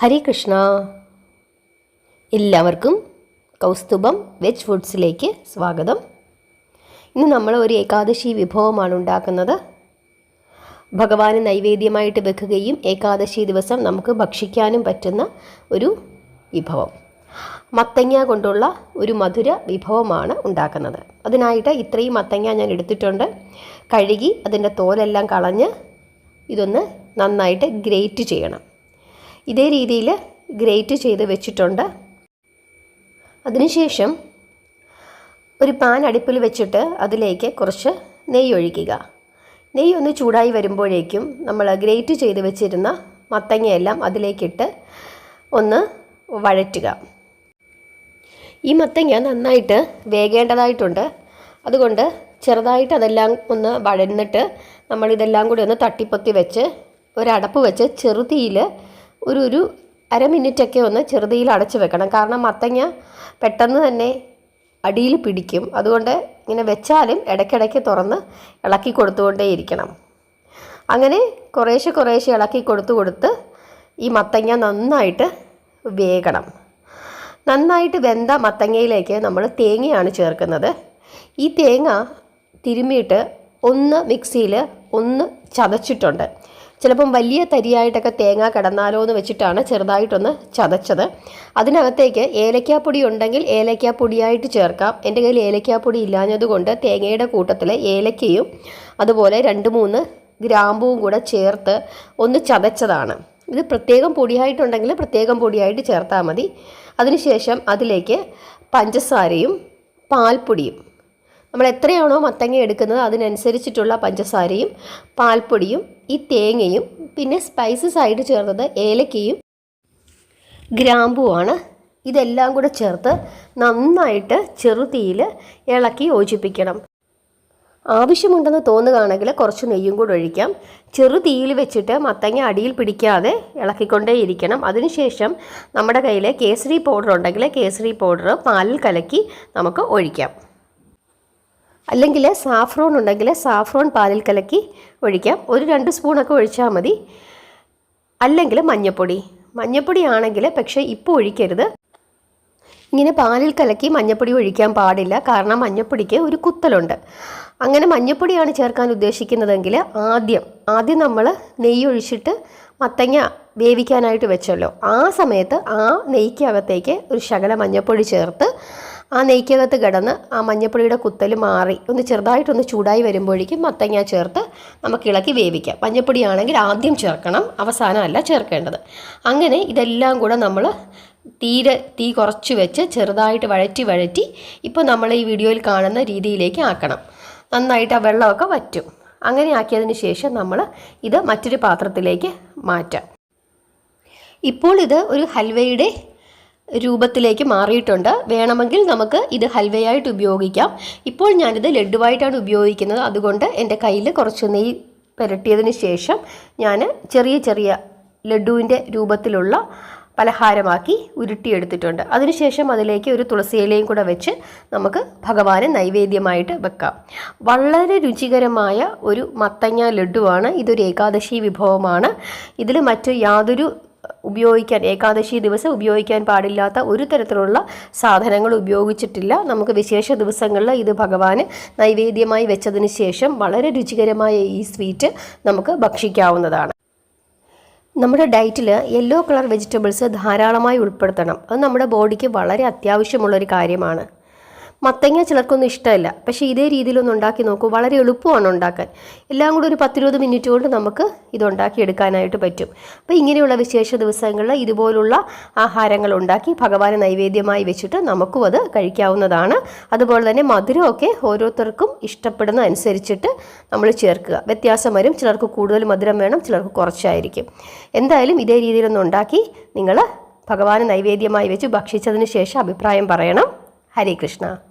ഹരേ കൃഷ്ണ. എല്ലാവർക്കും കൗസ്തുഭം വെജ് ഫുഡ്സിലേക്ക് സ്വാഗതം. ഇന്ന് നമ്മൾ ഒരു ഏകാദശി വിഭവമാണ് ഉണ്ടാക്കുന്നത്. ഭഗവാന് നൈവേദ്യമായിട്ട് വെക്കുകയും ഏകാദശി ദിവസം നമുക്ക് ഭക്ഷിക്കാനും പറ്റുന്ന ഒരു വിഭവം. മത്തങ്ങ കൊണ്ടുള്ള ഒരു മധുര വിഭവമാണ് ഉണ്ടാക്കുന്നത്. അതിനായിട്ട് ഇത്രയും മത്തങ്ങ ഞാൻ എടുത്തിട്ടുണ്ട്. കഴുകി അതിന്റെ തോലെല്ലാം കളഞ്ഞ് ഇതൊന്ന് നന്നായിട്ട് ഗ്രേറ്റ് ചെയ്യണം. ഇതേ രീതിയിൽ ഗ്രേറ്റ് ചെയ്ത് വെച്ചിട്ടുണ്ട്. അതിനുശേഷം ഒരു പാൻ അടുപ്പിൽ വെച്ചിട്ട് അതിലേക്ക് കുറച്ച് നെയ്യ് ഒഴിക്കുക. നെയ്യ് ഒന്ന് ചൂടായി വരുമ്പോഴേക്കും നമ്മൾ ഗ്രേറ്റ് ചെയ്ത് വെച്ചിരുന്ന മത്തങ്ങയെല്ലാം അതിലേക്കിട്ട് ഒന്ന് വഴറ്റുക. ഈ മത്തങ്ങ നന്നായിട്ട് വേകേണ്ടതായിട്ടുണ്ട്. അതുകൊണ്ട് ചെറുതായിട്ട് അതെല്ലാം ഒന്ന് വഴന്നിട്ട് നമ്മളിതെല്ലാം കൂടി ഒന്ന് തട്ടിപ്പൊത്തി വെച്ച് ഒരടപ്പ് വെച്ച് ചെറുതീയിൽ ഒരു ഒരു അര മിനിറ്റൊക്കെ ഒന്ന് ചെറുതീയിൽ അടച്ചു വെക്കണം. കാരണം മത്തങ്ങ പെട്ടെന്ന് തന്നെ അടിയിൽ പിടിക്കും. അതുകൊണ്ട് ഇങ്ങനെ വെച്ചാലും ഇടയ്ക്കിടയ്ക്ക് തുറന്ന് ഇളക്കി കൊടുത്തുകൊണ്ടേയിരിക്കണം അങ്ങനെ കുറേശ്ശെ കുറേശ്ശെ ഇളക്കി കൊടുത്തു കൊടുത്ത് ഈ മത്തങ്ങ നന്നായിട്ട് വേകണം. നന്നായിട്ട് വെന്ത മത്തങ്ങയിലേക്ക് നമ്മൾ തേങ്ങയാണ് ചേർക്കുന്നത്. ഈ തേങ്ങ തിരുമ്മിയിട്ട് ഒന്ന് മിക്സിയിൽ ഒന്ന് ചതച്ചിട്ടുണ്ട്. ചിലപ്പം വലിയ തരിയായിട്ടൊക്കെ തേങ്ങ കിടന്നാലോ എന്ന് വെച്ചിട്ടാണ് ചെറുതായിട്ടൊന്ന് ചതച്ചത്. അതിനകത്തേക്ക് ഏലക്കാപ്പൊടി ഉണ്ടെങ്കിൽ ഏലക്കാപ്പൊടിയായിട്ട് ചേർക്കാം. എന്റെ കയ്യിൽ ഏലക്കാപ്പൊടി ഇല്ലാഞ്ഞതുകൊണ്ട് തേങ്ങയുടെ കൂട്ടത്തിൽ ഏലക്കയും അതുപോലെ രണ്ട് മൂന്ന് ഗ്രാമ്പുവും കൂടെ ചേർത്ത് ഒന്ന് ചതച്ചതാണ്. ഇത് പ്രത്യേകം പൊടിയായിട്ടുണ്ടെങ്കിൽ പ്രത്യേകം പൊടിയായിട്ട് ചേർത്താൽ മതി. അതിനുശേഷം അതിലേക്ക് പഞ്ചസാരയും പാൽപ്പൊടിയും. നമ്മൾ എത്രയാണോ മത്തങ്ങ എടുക്കുന്നത് അതിനനുസരിച്ചിട്ടുള്ള പഞ്ചസാരയും പാൽപ്പൊടിയും ഈ തേങ്ങയും പിന്നെ സ്പൈസസ് ആയിട്ട് ചേർത്തത് ഏലക്കയും ഗ്രാമ്പുമാണ് ഇതെല്ലാം കൂടെ ചേർത്ത് നന്നായിട്ട് ചെറുതീയിൽ ഇളക്കി യോജിപ്പിക്കണം. ആവശ്യമുണ്ടെന്ന് തോന്നുകയാണെങ്കിൽ കുറച്ച് നെയ്യും കൂടെ ഒഴിക്കാം. ചെറു തീയിൽ വെച്ചിട്ട് മത്തങ്ങ അടിയിൽ പിടിക്കാതെ ഇളക്കിക്കൊണ്ടേ ഇരിക്കണം. അതിനുശേഷം നമ്മുടെ കയ്യിൽ കേസരി പൗഡർ ഉണ്ടെങ്കിൽ കേസരി പൗഡർ പാലിൽ കലക്കി നമുക്ക് ഒഴിക്കാം. അല്ലെങ്കിൽ സാഫ്രോൺ ഉണ്ടെങ്കിൽ സാഫ്രോൺ പാലിൽ കലക്കി ഒഴിക്കാം. ഒരു രണ്ട് സ്പൂണൊക്കെ ഒഴിച്ചാൽ മതി. അല്ലെങ്കിൽ മഞ്ഞൾപ്പൊടി മഞ്ഞൾപ്പൊടി ആണെങ്കിൽ പക്ഷേ ഇപ്പോൾ ഒഴിക്കരുത്. ഇങ്ങനെ പാലിൽ കലക്കി മഞ്ഞപ്പൊടി ഒഴിക്കാൻ പാടില്ല. കാരണം മഞ്ഞപ്പൊടിക്ക് ഒരു കുത്തലുണ്ട്. അങ്ങനെ മഞ്ഞപ്പൊടിയാണ് ചേർക്കാൻ ഉദ്ദേശിക്കുന്നതെങ്കിൽ ആദ്യം ആദ്യം നമ്മൾ നെയ്യ് ഒഴിച്ചിട്ട് മത്തങ്ങ വേവിക്കാനായിട്ട് വെച്ചല്ലോ. ആ സമയത്ത് ആ നെയ്ക്കകത്തേക്ക് ഒരു ശകല മഞ്ഞപ്പൊടി ചേർത്ത് ആ നെയ്ക്കകത്ത് കിടന്ന് ആ മഞ്ഞപ്പൊടിയുടെ കുത്തൽ മാറി ഒന്ന് ചെറുതായിട്ടൊന്ന് ചൂടായി വരുമ്പോഴേക്കും മത്തങ്ങ ചേർത്ത് നമുക്ക് ഇളക്കി വേവിക്കാം. മഞ്ഞപ്പൊടിയാണെങ്കിൽ ആദ്യം ചേർക്കണം അവസാനമല്ല ചേർക്കേണ്ടത്. അങ്ങനെ ഇതെല്ലാം കൂടെ നമ്മൾ തീരെ തീ കുറച്ച് വെച്ച് ചെറുതായിട്ട് വഴറ്റി വഴറ്റി ഇപ്പോൾ നമ്മൾ ഈ വീഡിയോയിൽ കാണുന്ന രീതിയിലേക്ക് ആക്കണം. നന്നായിട്ട് ആ വെള്ളമൊക്കെ വറ്റും. അങ്ങനെ ആക്കിയതിന് ശേഷം നമ്മൾ ഇത് മറ്റൊരു പാത്രത്തിലേക്ക് മാറ്റാം. ഇപ്പോൾ ഇത് ഒരു ഹൽവയുടെ രൂപത്തിലേക്ക് മാറിയിട്ടുണ്ട്. വേണമെങ്കിൽ നമുക്ക് ഇത് ഹൽവയായിട്ട് ഉപയോഗിക്കാം. ഇപ്പോൾ ഞാനിത് ലഡുവായിട്ടാണ് ഉപയോഗിക്കുന്നത്. അതുകൊണ്ട് എന്റെ കയ്യിൽ കുറച്ച് നെയ്യ് പുരട്ടിയതിന് ശേഷം ഞാൻ ചെറിയ ചെറിയ ലഡുവിന്റെ രൂപത്തിലുള്ള പലഹാരമാക്കി ഉരുട്ടിയെടുത്തിട്ടുണ്ട്. അതിനുശേഷം അതിലേക്ക് ഒരു തുളസിയിലയും കൂടെ വെച്ച് നമുക്ക് ഭഗവാന് നൈവേദ്യമായിട്ട് വെക്കാം. വളരെ രുചികരമായ ഒരു മത്തങ്ങ ലഡുവാണ്. ഇതൊരു ഏകാദശി വിഭവമാണ്. ഇതിൽ മറ്റു യാതൊരു ഉപയോഗിക്കാൻ ഏകാദശി ദിവസം ഉപയോഗിക്കാൻ പാടില്ലാത്ത ഒരു തരത്തിലുള്ള സാധനങ്ങൾ ഉപയോഗിച്ചിട്ടില്ല. നമുക്ക് വിശേഷ ദിവസങ്ങളിൽ ഇത് ഭഗവാന് നൈവേദ്യമായി വെച്ചതിന് ശേഷം വളരെ രുചികരമായ ഈ സ്വീറ്റ് നമുക്ക് ഭക്ഷിക്കാവുന്നതാണ്. നമ്മുടെ ഡയറ്റിൽ യെല്ലോ കളർ വെജിറ്റബിൾസ് ധാരാളമായി ഉൾപ്പെടുത്തണം. അത് നമ്മുടെ ബോഡിക്ക് വളരെ അത്യാവശ്യമുള്ളൊരു കാര്യമാണ്. മത്തങ്ങ ചിലർക്കൊന്നും ഇഷ്ടമല്ല. പക്ഷേ ഇതേ രീതിയിലൊന്ന് ഉണ്ടാക്കി നോക്കൂ. വളരെ എളുപ്പമാണ് ഉണ്ടാക്കാൻ. എല്ലാം കൂടി ഒരു പത്തിരുപത് മിനിറ്റ് കൊണ്ട് നമുക്ക് ഇത് ഉണ്ടാക്കിയെടുക്കാനായിട്ട് പറ്റും. അപ്പോൾ ഇങ്ങനെയുള്ള വിശേഷ ദിവസങ്ങളിൽ ഇതുപോലുള്ള ആഹാരങ്ങൾ ഉണ്ടാക്കി ഭഗവാന് നൈവേദ്യമായി വെച്ചിട്ട് നമുക്കും അത് കഴിക്കാവുന്നതാണ്. അതുപോലെ തന്നെ മധുരമൊക്കെ ഓരോരുത്തർക്കും ഇഷ്ടപ്പെടുന്ന അനുസരിച്ചിട്ട് നമ്മൾ ചേർക്കുക. വ്യത്യാസം വരും. ചിലർക്ക് കൂടുതൽ മധുരം വേണം ചിലർക്ക് കുറച്ചായിരിക്കും. എന്തായാലും ഇതേ രീതിയിലൊന്ന് ഉണ്ടാക്കി നിങ്ങൾ ഭഗവാന് നൈവേദ്യമായി വെച്ച് ഭക്ഷിച്ചതിന് ശേഷം അഭിപ്രായം പറയണം. ഹരേ കൃഷ്ണ.